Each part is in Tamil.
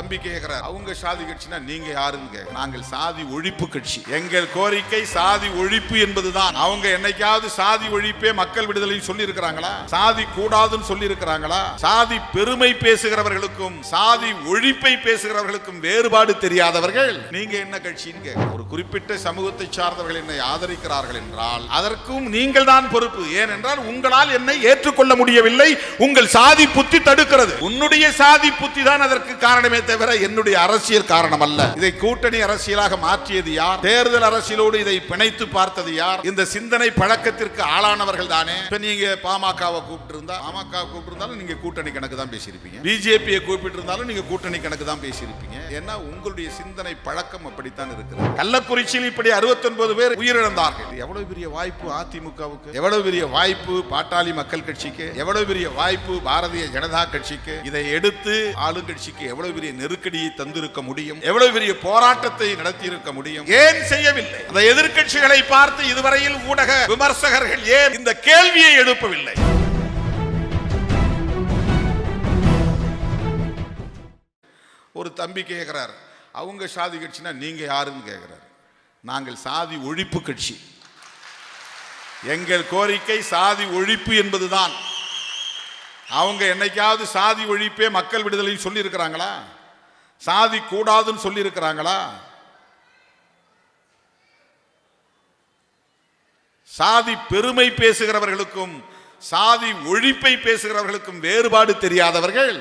தம்பி கேட்கிறார் அவங்க சாதி கட்சினா நீங்க கேக்குறாங்க. நாங்கள் சாதி ஒழிப்பு கட்சி. எங்கள் கோரிக்கை சாதி ஒழிப்பு என்பதுதான். அவங்க என்னைக்காவது சாதி ஒழிப்பே மக்கள் விடுதலை சொல்லி இருக்கிறாங்களா சாதி கூடாதுன்னு சொல்லி இருக்கிறாங்களா சாதி பெருமை பேசுகிறவர்களுக்கும் சாதி ஒழிப்பை பேசுகிறவர்களுக்கும் வேறுபாடு தெரியாதவர்கள். நீங்க என்ன கட்சின்னு. ஒரு குறிப்பிட்ட சமூகத்தை சார்ந்தவர்கள் என்னை ஆதரிக்கிறார்கள் என்றால் அதற்கும் நீங்கள் தான் பொறுப்பு. ஏனென்றால் உங்களால் என்னை ஏற்றுக்கொள்ள முடியவில்லை. உங்கள் சாதி புத்தி தடுக்கிறது. உன்னுடைய சாதி புத்தி தான் அதற்கு காரணமே தவிர என்னுடைய அரசியல் காரணம் அல்ல இதை கூட்டணி அரசியலாக மாற்றியது யார்? தேர்தல் அரசியலோடு இதை பிணைத்து பார்த்தது யார்? இந்த சிந்தனை பழக்கத்திற்கு ஆளானவர்கள் தானே. இப்ப நீங்க பாமகவை கூப்பிட்டு இருந்தா பாமக கூப்பிட்டு இருந்தாலும் நீங்க கூட்டணி கணக்கு தான் பேசியிருப்பீங்க. பிஜேபியை கூப்பிட்டு இருந்தாலும் நீங்க கூட்டணி கணக்கு தான் பேசியிருப்பீங்க. ஏன்னா உங்களுடைய சிந்தனை பழக்கம் அப்படித்தான் இருக்கிறது. கள்ளக்குறிச்சியில் இப்படி 69 பேர் உயிரிழந்தார்கள். எவ்வளவு பெரிய வாய்ப்பு அதிமுகவுக்கு? எவ்வளவு பெரிய வாய்ப்பு பாட்டாளி மக்கள் கட்சிக்கு? எவ்வளவு பெரிய வாய்ப்பு பாரதிய ஜனதா கட்சிக்கு? இதை எடுத்து ஆளுங்கட்சிக்கு எவ்வளவு பெரிய நெருக்கடியை தந்திருக்க முடியும்? எவ்வளவு பெரிய போராட்டத்தை நடத்தி இருக்க முடியும்? ஏன் செய்யவில்லை? அந்த எதிர்க்கட்சிகளை பார்த்து இதுவரையில் ஊடக விமர்சகர்கள் ஏன் இந்த கேள்வியை எழுப்பவில்லை? ஒரு தம்பி கேட்கிறார் அவங்க சாதி கட்சினா நீங்க யாருன்னு கேட்கிறார் நாங்கள் சாதி ஒழிப்பு கட்சி. எங்கள் கோரிக்கை சாதி ஒழிப்பு என்பதுதான். அவங்க என்னைக்காவது சாதி ஒழிப்பே மக்கள் விடுதலை சொல்லி இருக்கிறாங்களா சாதி கூடாதுன்னு சொல்லியிருக்கிறாங்களா? சாதி பெருமை பேசுகிறவர்களுக்கும் சாதி ஒழிப்பை பேசுகிறவர்களுக்கும் வேறுபாடு தெரியாதவர்கள்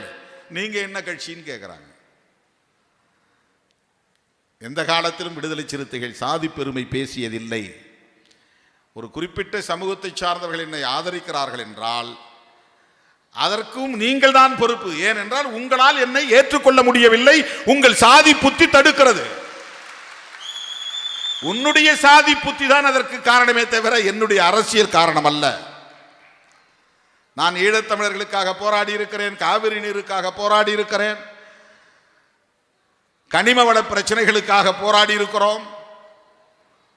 நீங்க என்ன கட்சின்னு கேட்கிறாங்க எந்த காலத்திலும் விடுதலை சிறுத்தைகள் சாதி பெருமை பேசியதில்லை. ஒரு குறிப்பிட்ட சமூகத்தை சார்ந்தவர்கள் என்னை ஆதரிக்கிறார்கள் என்றால் அதற்கும் நீங்கள் தான் பொறுப்பு. ஏனென்றால் உங்களால் என்னை ஏற்றுக்கொள்ள முடியவில்லை. உங்கள் சாதி புத்தி தடுக்கிறது. உன்னுடைய சாதி புத்தி தான் அதற்கு காரணமே தவிர என்னுடைய அரசியல் காரணம் அல்ல. நான் ஈழத்தமிழர்களுக்காக போராடி இருக்கிறேன் காவிரி நீருக்காக போராடி இருக்கிறேன். கனிம வள பிரச்சனைகளுக்காக போராடி இருக்கிறோம்.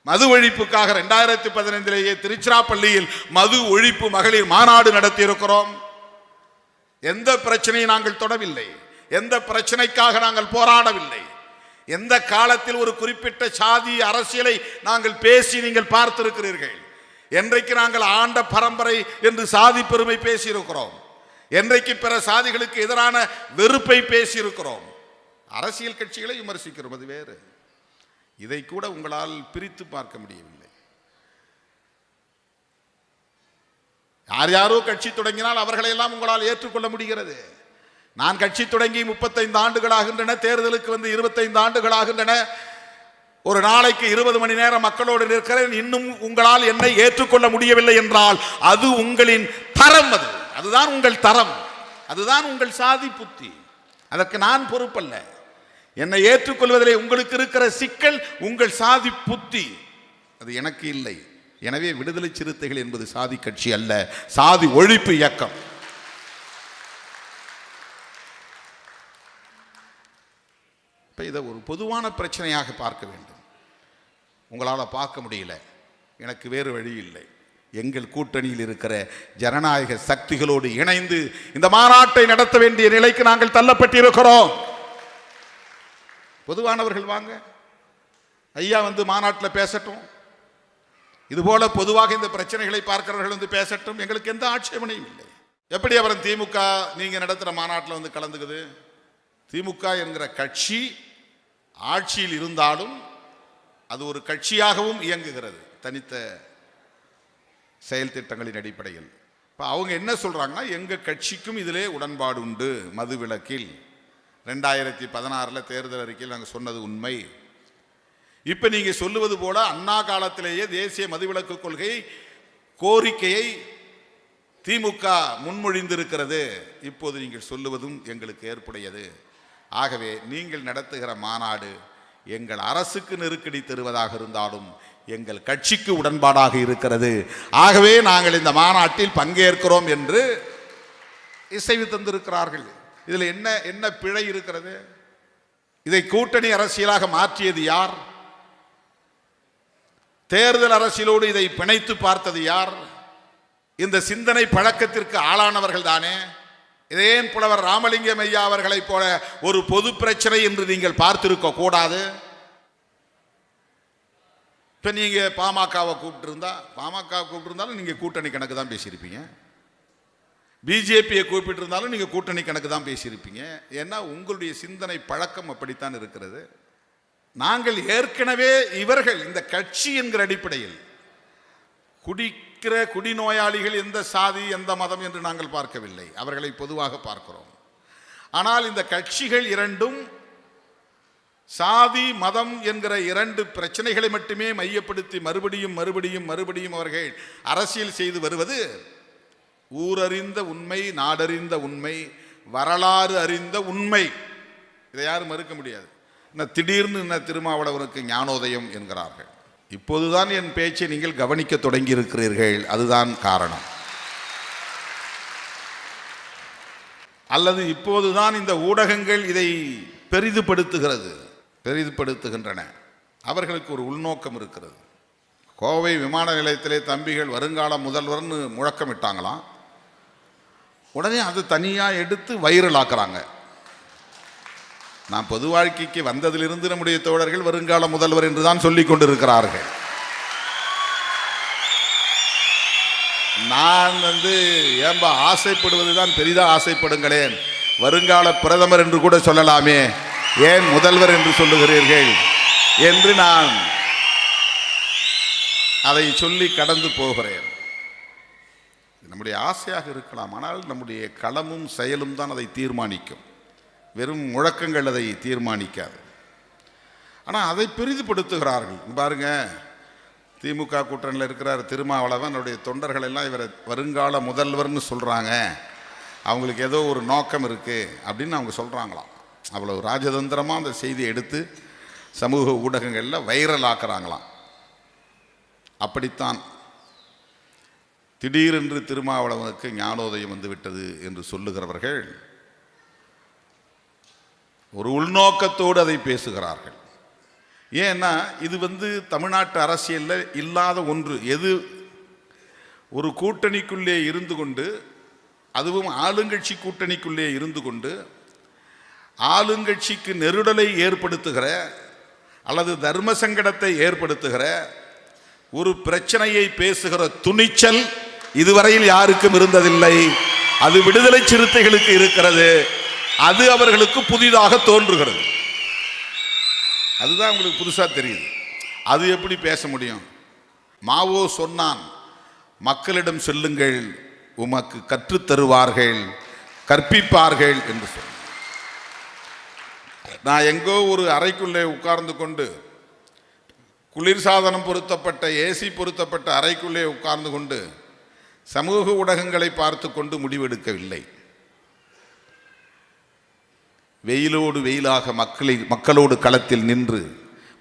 மது ஒழிப்புக்காக ரெண்டாயிரத்தி பதினைந்திலேயே திருச்சிராப்பள்ளியில் மது ஒழிப்பு மகளிர் மாநாடு நடத்தியிருக்கிறோம். எந்த பிரச்சனையை நாங்கள் தொடவில்லை. எந்த பிரச்சனைக்காக நாங்கள் போராடவில்லை. எந்த காலத்தில் ஒரு குறிப்பிட்ட சாதி அரசியலை நாங்கள் பேசி நீங்கள் பார்த்திருக்கிறீர்கள். என்றைக்கு நாங்கள் ஆண்ட பரம்பரை என்று சாதி பெருமை பேசியிருக்கிறோம். என்றைக்கு பிற சாதிகளுக்கு எதிரான வெறுப்பை பேசியிருக்கிறோம். அரசியல் கட்சிகளை விமர்சிக்கிறோம் அது வேறு. இதை கூட உங்களால் பிரித்து பார்க்க முடியும் யார் யாரோ கட்சி தொடங்கினால் அவர்களை எல்லாம் உங்களால் ஏற்றுக்கொள்ள முடிகிறது. நான் கட்சி தொடங்கி முப்பத்தைந்து ஆண்டுகளாகின்றன தேர்தலுக்கு வந்து இருபத்தைந்து ஆண்டுகளாகின்றன. ஒரு நாளைக்கு இருபது மணி நேரம் மக்களோடு நிற்கிறேன் இன்னும் உங்களால் என்னை ஏற்றுக்கொள்ள முடியவில்லை என்றால் அது உங்களின் தரம் அது. அதுதான் உங்கள் தரம். அதுதான் உங்கள் சாதி புத்தி. அதற்கு நான் பொறுப்பல்ல. என்னை ஏற்றுக்கொள்வதிலே உங்களுக்கு இருக்கிற சிக்கல் உங்கள் சாதி புத்தி. அது எனக்கு இல்லை. எனவே விடுதலை சிறுத்தைகள் என்பது சாதி கட்சி அல்ல சாதி ஒழிப்பு இயக்கம். இப்போ இதை ஒரு பொதுவான பிரச்சனையாக பார்க்க வேண்டும். உங்களால் பார்க்க முடியல. எனக்கு வேறு வழி இல்லை. எங்கள் கூட்டணியில் இருக்கிற ஜனநாயக சக்திகளோடு இணைந்து இந்த மாநாட்டை நடத்த வேண்டிய நிலைக்கு நாங்கள் தள்ளப்பட்டிருக்கிறோம். பொதுவானவர்கள் வாங்க. ஐயா வந்து மாநாட்டில் பேசட்டும். இதுபோல பொதுவாக இந்த பிரச்சனைகளை பார்க்கிறவர்கள் வந்து பேசட்டும். எங்களுக்கு எந்த ஆட்சேபனையும் இல்லை. எப்படி அப்புறம் திமுக நீங்க நடத்துகிற மாநாட்டில் வந்து கலந்துக்குது? திமுக என்கிற கட்சி ஆட்சியில் இருந்தாலும் அது ஒரு கட்சியாகவும் இயங்குகிறது தனித்த செயல் திட்டங்களின் அடிப்படையில். இப்போ அவங்க என்ன சொல்கிறாங்கன்னா எங்கள் கட்சிக்கும் இதிலே உடன்பாடு உண்டு. மது விலக்கில் ரெண்டாயிரத்தி பதினாறில் தேர்தல் அறிக்கையில் நாங்கள் சொன்னது உண்மை. இப்போ நீங்கள் சொல்லுவது போல அண்ணா காலத்திலேயே தேசிய மதுவிலக்கு கொள்கை கோரிக்கையை திமுக முன்மொழிந்திருக்கிறது. இப்போது நீங்கள் சொல்லுவதும் எங்களுக்கு ஏற்புடையது. ஆகவே நீங்கள் நடத்துகிற மாநாடு எங்கள் அரசுக்கு நெருக்கடி தருவதாக இருந்தாலும் எங்கள் கட்சிக்கு உடன்பாடாக இருக்கிறது. ஆகவே நாங்கள் இந்த மாநாட்டில் பங்கேற்கிறோம் என்று இசைவு தந்திருக்கிறார்கள். இதில் என்ன என்ன பிழை இருக்கிறது? இதை கூட்டணி அரசியலாக மாற்றியது யார்? தேர்தல் அரசியலோடு இதை பிணைத்து பார்த்தது யார்? இந்த சிந்தனை பழக்கத்திற்கு ஆளானவர்கள் தானே. இதேன் புலவர் ராமலிங்கம் ஐயா அவர்களைப் போல ஒரு பொது பிரச்சனை என்று நீங்கள் பார்த்திருக்க கூடாது. இப்போ நீங்கள் பாமகவை கூப்பிட்டுருந்தா பாமக கூப்பிட்டுருந்தாலும் நீங்கள் கூட்டணி கணக்கு தான் பேசியிருப்பீங்க. பிஜேபியை கூப்பிட்டு இருந்தாலும் நீங்கள் கூட்டணி கணக்கு தான் பேசியிருப்பீங்க. ஏன்னா உங்களுடைய சிந்தனை பழக்கம் அப்படித்தான் இருக்கிறது. நாங்கள் ஏற்கனவே இவர்கள் இந்த கட்சி என்கிற அடிப்படையில் குடிக்கிற குடிநோயாளிகள் எந்த சாதி எந்த மதம் என்று நாங்கள் பார்க்கவில்லை. அவர்களை பொதுவாக பார்க்கிறோம். ஆனால் இந்த கட்சிகள் இரண்டும் சாதி மதம் என்கிற இரண்டு பிரச்சனைகளை மட்டுமே மையப்படுத்தி மறுபடியும் மறுபடியும் மறுபடியும் அவர்கள் அரசியல் செய்து வருவது ஊரறிந்த உண்மை நாடறிந்த உண்மை வரலாறு அறிந்த உண்மை. இதை யாரும் மறுக்க முடியாது. என்ன திடீர்னு என்ன திருமாவளவனுக்கு ஞானோதயம் என்கிறார்கள். இப்போதுதான் என் பேச்சை நீங்கள் கவனிக்க தொடங்கி இருக்கிறீர்கள் அதுதான் காரணம். அல்லது இப்போதுதான் இந்த ஊடகங்கள் இதை பெரிதுபடுத்துகிறது. பெரிதுபடுத்துகின்றன. அவர்களுக்கு ஒரு உள்நோக்கம் இருக்கிறது. கோவை விமான நிலையத்திலே தம்பிகள் வருங்கால முதல்வர்னு முழக்கமிட்டாங்களாம். உடனே அது தனியாக எடுத்து வைரல் ஆக்குறாங்க நான் பொது வாழ்க்கைக்கு வந்ததிலிருந்து நம்முடைய தோழர்கள் வருங்கால முதல்வர் என்று தான் சொல்லிக் கொண்டிருக்கிறார்கள். நான் வந்து ஏம்பா ஆசைப்படுவது தான் பெரிதாக ஆசைப்படுங்களேன். வருங்கால பிரதமர் என்று கூட சொல்லலாமே. ஏன் முதல்வர் என்று சொல்லுகிறீர்கள்? என்று நான் அதை சொல்லி கடந்து போகிறேன். நம்முடைய ஆசையாக இருக்கலாம் ஆனால் நம்முடைய களமும் செயலும் தான் அதை தீர்மானிக்கும். வெறும் முழக்கங்கள் அதை தீர்மானிக்காது. ஆனால் அதை பெரிதுபடுத்துகிறார்கள். பாருங்கள் பாருங்க திமுக கூட்டணியில் இருக்கிறார் திருமாவளவன் அவருடைய தொண்டர்கள் எல்லாம் இவரை வருங்கால முதல்வர்னு சொல்கிறாங்க அவங்களுக்கு ஏதோ ஒரு நோக்கம் இருக்குது அப்படின்னு அவங்க சொல்கிறாங்களாம் அவ்வளோ ராஜதந்திரமாக அந்த செய்தியை எடுத்து சமூக ஊடகங்களில் வைரல் ஆக்குறாங்களாம். அப்படித்தான் திடீரென்று திருமாவளவனுக்கு ஞானோதயம் வந்துவிட்டது என்று சொல்லுகிறவர்கள் ஒரு உள்நோக்கத்தோடு அதை பேசுகிறார்கள். ஏன்னா இது வந்து தமிழ்நாட்டு அரசியலில் இல்லாத ஒன்று. எது ஒரு கூட்டணிக்குள்ளே இருந்து கொண்டு அதுவும் ஆளுங்கட்சி கூட்டணிக்குள்ளே இருந்து கொண்டு ஆளுங்கட்சிக்கு நெருடலை ஏற்படுத்துகிற அல்லது தர்ம சங்கடத்தை ஏற்படுத்துகிற ஒரு பிரச்சனையை பேசுகிற துணிச்சல் இதுவரையில் யாருக்கும் இருந்ததில்லை. அது விடுதலை சிறுத்தைகளுக்கு இருக்கிறது. அது அவர்களுக்கு புதிதாக தோன்றுகிறது. அதுதான் உங்களுக்கு புதுசாக தெரியுது. அது எப்படி பேச முடியும்? மாவோ சொன்னான் மக்களிடம் செல்லுங்கள் உமக்கு கற்றுத் தருவார்கள் கற்பிப்பார்கள் என்று சொன்ன நான் எங்கோ ஒரு அறைக்குள்ளே உட்கார்ந்து கொண்டு குளிர்சாதனம் பொருத்தப்பட்ட ஏசி பொருத்தப்பட்ட அறைக்குள்ளே உட்கார்ந்து கொண்டு சமூக ஊடகங்களை பார்த்து கொண்டு முடிவெடுக்கவில்லை. வெயிலோடு வெயிலாக மக்களை மக்களோடு களத்தில் நின்று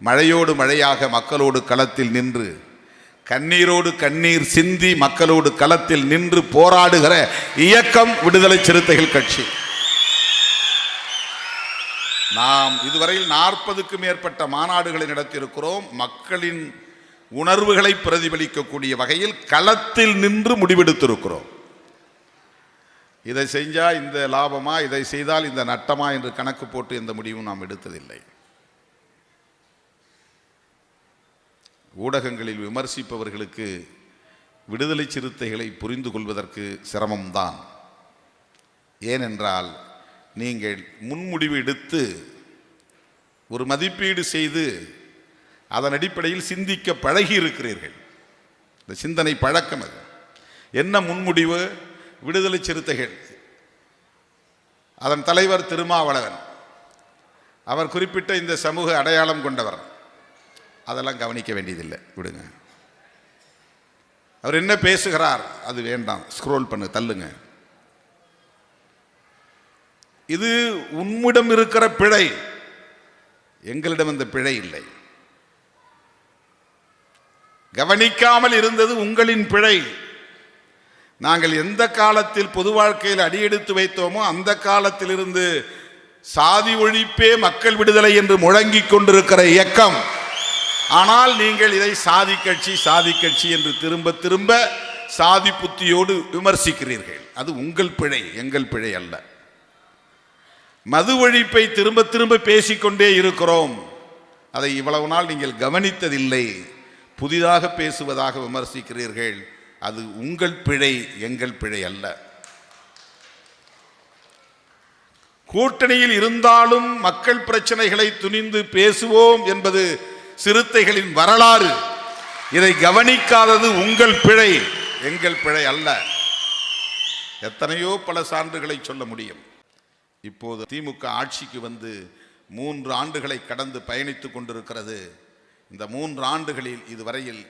மழையோடு மழையாக மக்களோடு களத்தில் நின்று கண்ணீரோடு கண்ணீர் சிந்தி மக்களோடு களத்தில் நின்று போராடுகிற இயக்கம் விடுதலை சிறுத்தைகள் கட்சி. நாம் இதுவரையில் நாற்பதுக்கு மேற்பட்ட மாநாடுகளை நடத்தியிருக்கிறோம். மக்களின் உணர்வுகளை பிரதிபலிக்கக்கூடிய வகையில் களத்தில் நின்று முடிவெடுத்திருக்கிறோம். இதை செஞ்சால் இந்த லாபமா இதை செய்தால் இந்த நட்டமா என்று கணக்கு போட்டு எந்த முடிவும் நாம் எடுத்ததில்லை. ஊடகங்களில் விமர்சிப்பவர்களுக்கு விடுதலை சிறுத்தைகளை புரிந்து கொள்வதற்கு சிரமம்தான். ஏனென்றால் நீங்கள் முன்முடிவு எடுத்து ஒரு மதிப்பீடு செய்து அதன் அடிப்படையில் சிந்திக்க பழகி இருக்கிறீர்கள் இந்த சிந்தனை பழக்கம் அது. என்ன முன்முடிவு? விடுதலை சிறுத்தைகள். அதன் தலைவர் திருமாவளவன். அவர் குறிப்பிட்ட இந்த சமூக அடையாளம் கொண்டவர். அதெல்லாம் கவனிக்க வேண்டியதில்லை. விடுங்க. அவர் என்ன பேசுகிறார்? அது வேண்டாம். ஸ்க்ரோல் பண்ணு தள்ளுங்க. இது உம்மிடம் இருக்கிற பிழை. எங்களிடம் அந்த பிழை இல்லை. கவனிக்காமல் இருந்தது உங்களின் பிழை. நாங்கள் எந்த காலத்தில் பொது வாழ்க்கையில் அடியெடுத்து வைத்தோமோ அந்த காலத்திலிருந்து சாதி ஒழிப்பே மக்கள் விடுதலை என்று முழங்கிக் கொண்டிருக்கிற இயக்கம். ஆனால் நீங்கள் இதை சாதி கட்சி சாதி கட்சி என்று திரும்ப திரும்ப சாதி புத்தியோடு விமர்சிக்கிறீர்கள். அது உங்கள் பிழை எங்கள் பிழை அல்ல. மது ஒழிப்பை திரும்ப திரும்ப பேசிக்கொண்டே இருக்கிறோம். அதை இவ்வளவு நாள் நீங்கள் கவனித்ததில்லை. புதிதாக பேசுவதாக விமர்சிக்கிறீர்கள். அது உங்கள் பிழை எங்கள் பிழை அல்ல. கூட்டணியில் இருந்தாலும் மக்கள் பிரச்சனைகளை துணிந்து பேசுவோம் என்பது சிறுத்தைகளின் வரலாறு. இதை கவனிக்காதது உங்கள் பிழை எங்கள் பிழை அல்ல. எத்தனையோ பல சான்றுகளை சொல்ல முடியும். இப்போது திமுக ஆட்சிக்கு வந்து மூன்று ஆண்டுகளை கடந்து பயணித்துக் கொண்டிருக்கிறது. இந்த மூன்று ஆண்டுகளில் இதுவரையில்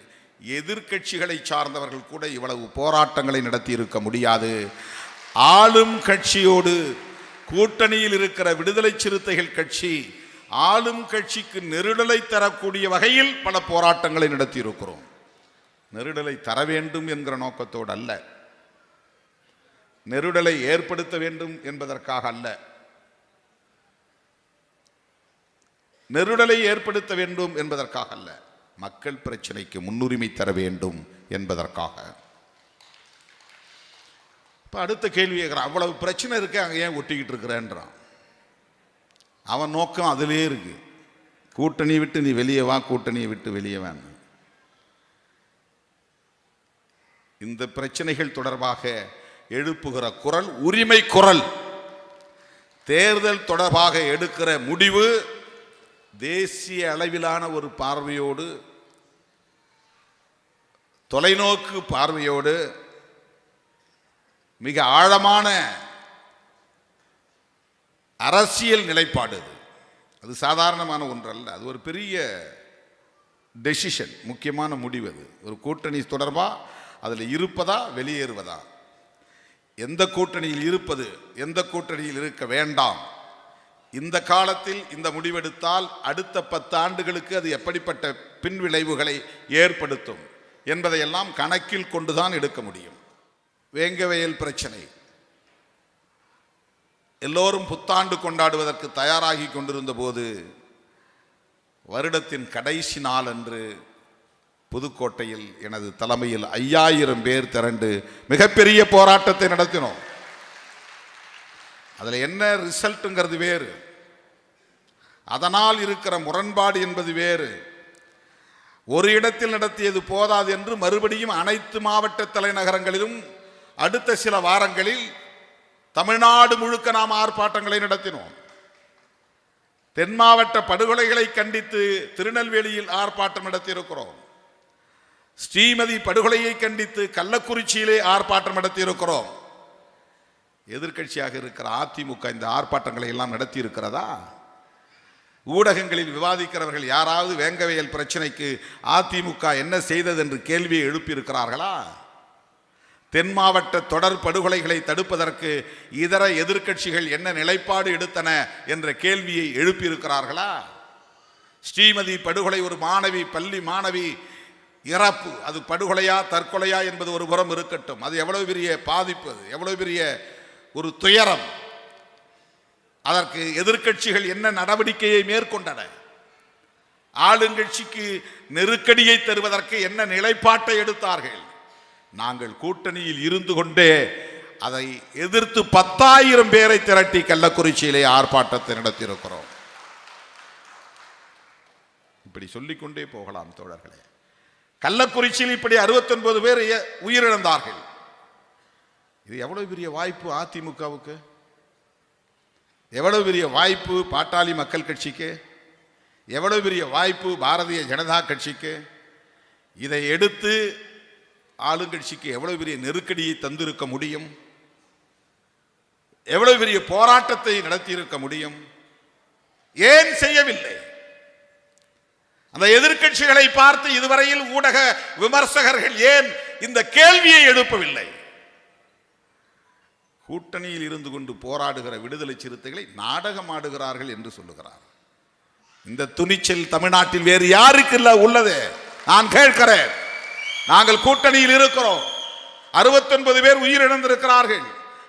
எதிர்க்கட்சிகளை சார்ந்தவர்கள் கூட இவ்வளவு போராட்டங்களை நடத்தி இருக்க முடியாது. ஆளும் கட்சியோடு கூட்டணியில் இருக்கிற விடுதலை சிறுத்தைகள் கட்சி ஆளும் கட்சிக்கு நெருடலை தரக்கூடிய வகையில் பல போராட்டங்களை நடத்தி இருக்கிறோம் நெருடலை தர வேண்டும் என்கிற நோக்கத்தோடு அல்ல. நெருடலை ஏற்படுத்த வேண்டும் என்பதற்காக அல்ல. நெருடலை ஏற்படுத்த வேண்டும் என்பதற்காக அல்ல. மக்கள் பிரச்சனைக்கு முன்னுரிமை தர வேண்டும் என்பதற்காக. இப்போ அடுத்த கேள்வி கேட்குறான் அவ்வளவு பிரச்சனை இருக்கு அங்கே ஏன் ஒட்டிக்கிட்டு இருக்கிறேன்றான்? அவன் நோக்கம் அதிலே இருக்கு. கூட்டணி விட்டு நீ வெளியே வா கூட்டணியை விட்டு வெளியே வேணும் இந்த பிரச்சனைகள் தொடர்பாக எழுப்புகிற குரல் உரிமை குரல். தேர்தல் தொடர்பாக எடுக்கிற முடிவு தேசிய அளவிலான ஒரு பார்வையோடு தொலைநோக்கு பார்வையோடு மிக ஆழமான அரசியல் நிலைப்பாடு அது. அது சாதாரணமான ஒன்றல்ல. அது ஒரு பெரிய டெசிஷன் முக்கியமான முடிவு அது. ஒரு கூட்டணி தொடர்பாக அதில் இருப்பதா வெளியேறுவதா? எந்த கூட்டணியில் இருப்பது எந்த கூட்டணியில் இருக்க வேண்டாம்? இந்த காலத்தில் இந்த முடிவெடுத்தால் அடுத்த பத்து ஆண்டுகளுக்கு அது எப்படிப்பட்ட பின்விளைவுகளை ஏற்படுத்தும் என்பதையெல்லாம் கணக்கில் கொண்டுதான் எடுக்க முடியும். வேங்கவயல் பிரச்சனை. எல்லோரும் புத்தாண்டு கொண்டாடுவதற்கு தயாராகி கொண்டிருந்த போது வருடத்தின் கடைசி நாள் அன்று புதுக்கோட்டையில் எனது தலைமையில் ஐயாயிரம் பேர் திரண்டு மிகப்பெரிய போராட்டத்தை நடத்தினோம். அதில் என்ன ரிசல்ட்டுங்கிறது வேறு. அதனால் இருக்கிற முரண்பாடு என்பது வேறு. ஒரு இடத்தில் நடத்தியது போதாது என்று மறுபடியும் அனைத்து மாவட்ட தலைநகரங்களிலும் அடுத்த சில வாரங்களில் தமிழ்நாடு முழுக்க நாம் ஆர்ப்பாட்டங்களை நடத்தினோம். தென் மாவட்ட படுகொலைகளை கண்டித்து திருநெல்வேலியில் ஆர்ப்பாட்டம் நடத்தியிருக்கிறோம். ஸ்ரீமதி படுகொலையை கண்டித்து கள்ளக்குறிச்சியிலே ஆர்ப்பாட்டம் நடத்தியிருக்கிறோம். எதிர்க்கட்சியாக இருக்கிற அதிமுக இந்த ஆர்ப்பாட்டங்களை எல்லாம் நடத்தி இருக்கிறதா ஊடகங்களில் விவாதிக்கிறவர்கள் யாராவது வேங்கவையல் பிரச்சனைக்கு அதிமுக என்ன செய்தது என்று கேள்வியை எழுப்பியிருக்கிறார்களா? தென் மாவட்ட தொடர் படுகொலைகளை தடுப்பதற்கு இதர எதிர்க்கட்சிகள் என்ன நிலைப்பாடு எடுத்தன என்ற கேள்வியை எழுப்பியிருக்கிறார்களா? ஸ்ரீமதி படுகொலை ஒரு மாணவி பள்ளி மாணவி இறப்பு. அது படுகொலையா தற்கொலையா என்பது ஒரு புறம் இருக்கட்டும். அது எவ்வளவு பெரிய பாதிப்பு அது எவ்வளவு பெரிய ஒரு துயரம். அதற்கு எதிர்க்கட்சிகள் என்ன நடவடிக்கையை மேற்கொண்டன? ஆளுங்கட்சிக்கு நெருக்கடியை தருவதற்கு என்ன நிலைப்பாட்டை எடுத்தார்கள்? நாங்கள் கூட்டணியில் இருந்து கொண்டே அதை எதிர்த்து பத்தாயிரம் பேரை திரட்டி கள்ளக்குறிச்சியிலே ஆர்ப்பாட்டத்தை நடத்தியிருக்கிறோம். இப்படி சொல்லிக்கொண்டே போகலாம் தோழர்களே. கள்ளக்குறிச்சியில் இப்படி 69 பேர் உயிரிழந்தார்கள். இது எவ்வளவு பெரிய வாய்ப்பு அதிமுகவுக்கு? எவ்வளவு பெரிய வாய்ப்பு பாட்டாளி மக்கள் கட்சிக்கு? எவ்வளவு பெரிய வாய்ப்பு பாரதிய ஜனதா கட்சிக்கு? இதை எடுத்து ஆளுங்கட்சிக்கு எவ்வளவு பெரிய நெருக்கடியை தந்திருக்க முடியும்? எவ்வளவு பெரிய போராட்டத்தை நடத்தியிருக்க முடியும்? ஏன் செய்யவில்லை? அந்த எதிர்க்கட்சிகளை பார்த்து இதுவரையில் ஊடக விமர்சகர்கள் ஏன் இந்த கேள்வியை எழுப்பவில்லை? கூட்டணியில் இருந்து கொண்டு போராடுகிற விடுதலை சிறுத்தைகளை நாடகமாடுகிறார்கள் என்று சொல்லுகிறார். இந்த துணிச்சல் தமிழ்நாட்டில் வேறு யாருக்கு இல்லை உள்ளது. நான் கேட்கிறேன். நாங்கள் கூட்டணியில் இருக்கிறோம். 69 பேர் உயிரிழந்திருக்கிறார்கள்.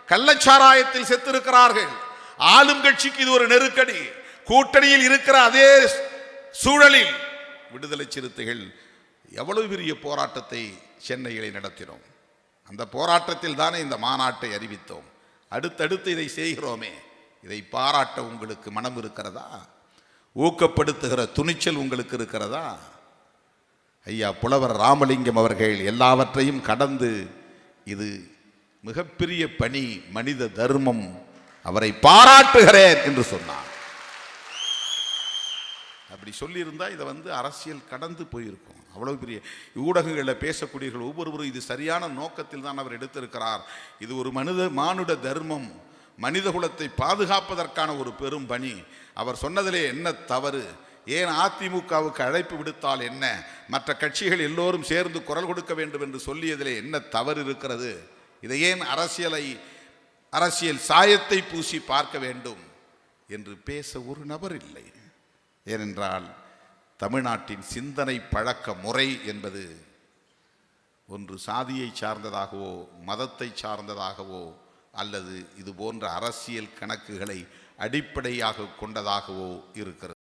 கள்ளச்சாராயத்தில் செத்திருக்கிறார்கள். ஆளும் கட்சிக்கு இது ஒரு நெருக்கடி. கூட்டணியில் இருக்கிற அதே சூழலில் விடுதலை சிறுத்தைகள் எவ்வளவு பெரிய போராட்டத்தை சென்னையிலே நடத்தினோம். அந்த போராட்டத்தில் தானே இந்த மாநாட்டை அறிவித்தோம். அடுத்தடுத்து இதை செய்கிறோமே. இதை பாராட்ட உங்களுக்கு மனம் இருக்கிறதா? ஊக்கப்படுத்துகிற துணிச்சல் உங்களுக்கு இருக்கிறதா? ஐயா புலவர் ராமலிங்கம் அவர்கள் எல்லாவற்றையும் கடந்து இது மிகப்பெரிய பணி மனித தர்மம் அவரை பாராட்டுகிறேன் என்று சொன்னார். அப்படி சொல்லியிருந்தா இதை வந்து அரசியல் கடந்து போயிருக்கும். அவ்வளவு பெரிய ஊடகங்களில் பேசக்கூடியவர்கள் ஒவ்வொருவரும் இது சரியான நோக்கத்தில் தான் அவர் எடுத்திருக்கிறார். இது ஒரு மனித மானுட தர்மம். மனித குலத்தை பாதுகாப்பதற்கான ஒரு பெரும் பணி. அவர் சொன்னதிலே என்ன தவறு? ஏன் அதிமுகவுக்கு அழைப்பு விடுத்தால் என்ன? மற்ற கட்சிகள் எல்லோரும் சேர்ந்து குரல் கொடுக்க வேண்டும் என்று சொல்லியதிலே என்ன தவறு இருக்கிறது? இதை ஏன் அரசியலை அரசியல் சாயத்தை பூசி பார்க்க வேண்டும்? என்று பேச ஒரு நபர் இல்லை. ஏனென்றால் தமிழ்நாட்டின் சிந்தனை பழக்க முறை என்பது ஒன்று சாதியை சார்ந்ததாகவோ மதத்தை சார்ந்ததாகவோ அல்லது இது போன்ற அரசியல் கணக்குகளை அடிப்படையாக கொண்டதாகவோ இருக்கிறது.